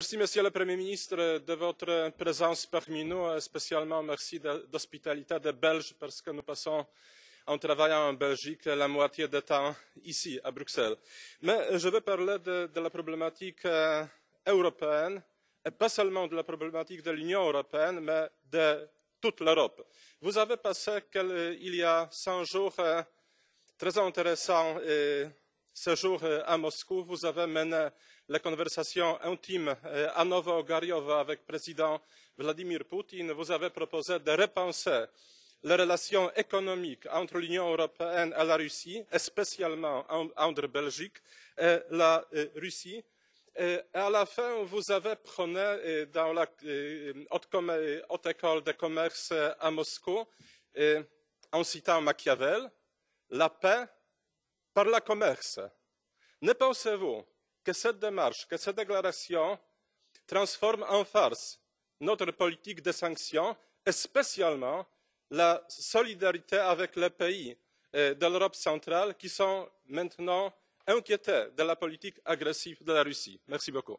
Monsieur le Premier ministre, de votre présence parmi nous et spécialement merci de l'hospitalité des Belges, parce que nous passons, en travaillant en Belgique, la moitié du temps ici, à Bruxelles. Mais je veux parler de la problématique européenne, et pas seulement de la problématique de l'Union européenne, mais de toute l'Europe. Vous avez passé, il y a cent jours, un très intéressant séjour à Moscou. Vous avez mené les conversations intimes à Novo Ogariovo avec le président Vladimir Poutine. Vous avez proposé de repenser les relations économiques entre l'Union européenne et la Russie, et spécialement entre Belgique et la Russie. À la fin, vous avez prôné dans la haute école de commerce à Moscou, en citant Machiavel, la paix par le commerce. Ne pensez vous que cette démarche, que cette déclaration transforme en farce notre politique de sanctions et spécialement la solidarité avec les pays de l'Europe centrale qui sont maintenant inquiétés de la politique agressive de la Russie? Merci beaucoup.